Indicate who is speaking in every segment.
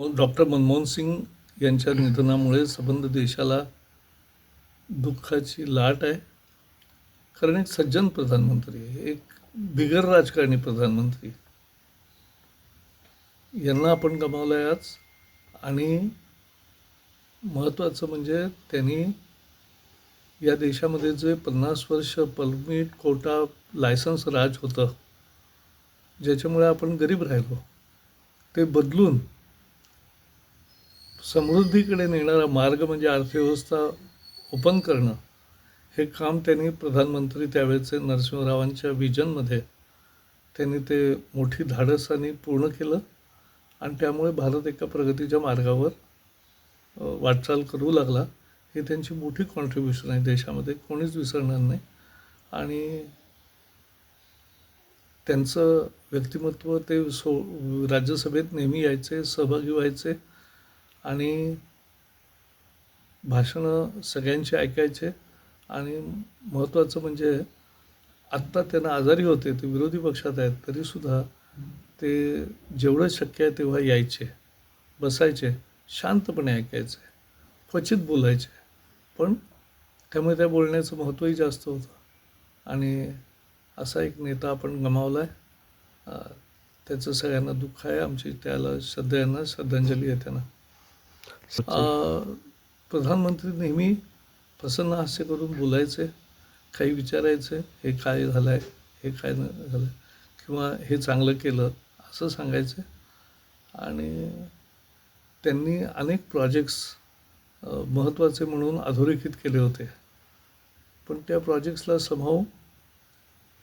Speaker 1: Doctor Manmohan Singh यांच्या निधनामुळे संबंध देशाला दुःखाची लाट आहे. कारण एक सज्जन प्रधानमंत्री आहे एक बिगर राजकारणी प्रधानमंत्री. यांना आपण गमावलं आहे आज. आणि महत्त्वाचं म्हणजे त्यांनी या देशामध्ये जे पन्नास वर्ष परमिट कोटा लायसन्स राज होतं ज्याच्यामुळे आपण गरीब राहिलो ते बदलून समृद्धीकडे नेणारा मार्ग म्हणजे अर्थव्यवस्था ओपन करणं. हे काम त्यांनी प्रधानमंत्री त्यावेळेचे नरसिंहरावांच्या विजनमध्ये त्यांनी ते मोठी धाडसाने पूर्ण केलं आणि त्यामुळे भारत एका प्रगतीच्या मार्गावर वाटचाल करू लागला. हे त्यांची मोठी कॉन्ट्रीब्युशन आहे. देशामध्ये कोणीच विसरणार नाही. आणि त्यांचं व्यक्तिमत्व ते सो राज्यसभेत नेहमी यायचे सहभागी व्हायचे. आणि भाषणं सगळ्यांचे ऐकायचे. आणि महत्त्वाचं म्हणजे आत्ता त्यांना आजारी होते ते विरोधी पक्षात आहेत तरीसुद्धा ते जेवढं शक्य आहे तेव्हा यायचे बसायचे शांतपणे ऐकायचे क्वचित बोलायचे. पण त्यामुळे त्या बोलण्याचं महत्त्वही जास्त होतं. आणि असा एक नेता आपण गमावला आहे त्याचं सगळ्यांना दुःख आहे. आमची त्याला श्रद्धेयांना श्रद्धांजली आहे त्यांना. प्रधानमंत्री नेहमी प्रसन्न हास्य करून बोलायचे काही विचारायचे हे काय झालं आहे हे काय न झालं किंवा हे चांगलं केलं असं सांगायचं. आणि त्यांनी अनेक प्रोजेक्ट्स महत्त्वाचे म्हणून अधोरेखित केले होते. पण त्या प्रोजेक्ट्सला समाव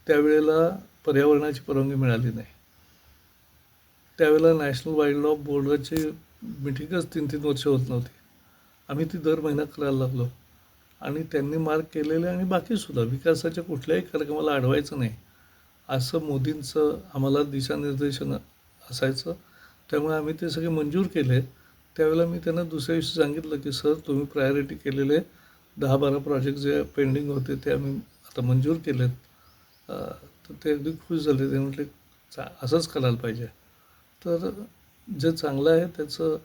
Speaker 1: त्यावेळेला पर्यावरणाची परवानगी मिळाली नाही. त्यावेळेला नॅशनल वाईल्ड लाईफ बोर्डाची मिटिंगच तीन तीन वर्ष होत नव्हती. आम्ही ती दर महिना करायला लागलो. आणि त्यांनी मार्क केलेले आणि बाकीसुद्धा विकासाच्या कुठल्याही कार्यक्रमाला अडवायचं नाही. असं मोदींचं आम्हाला दिशानिर्देशन असायचं. त्यामुळे आम्ही ते सगळे मंजूर केले. त्यावेळेला मी त्यांना दुसऱ्या दिवशी सांगितलं की सर तुम्ही प्रायोरिटी केलेले दहा बारा प्रोजेक्ट जे पेंडिंग होते ते आम्ही आता मंजूर केलेत. तर ते अगदी खुश झाले. ते म्हटले चा असंच करायला पाहिजे. तर जे चांगलं आहे त्याचं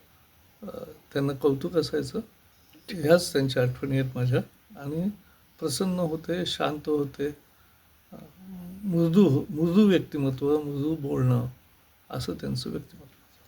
Speaker 1: त्यांना कौतुक असायचं. ह्याच त्यांच्या आठवणी आहेत माझ्या. आणि प्रसन्न होते शांत होते. मृदू मृदू व्यक्तिमत्व मृदू बोलणं असं त्यांचं व्यक्तिमत्व.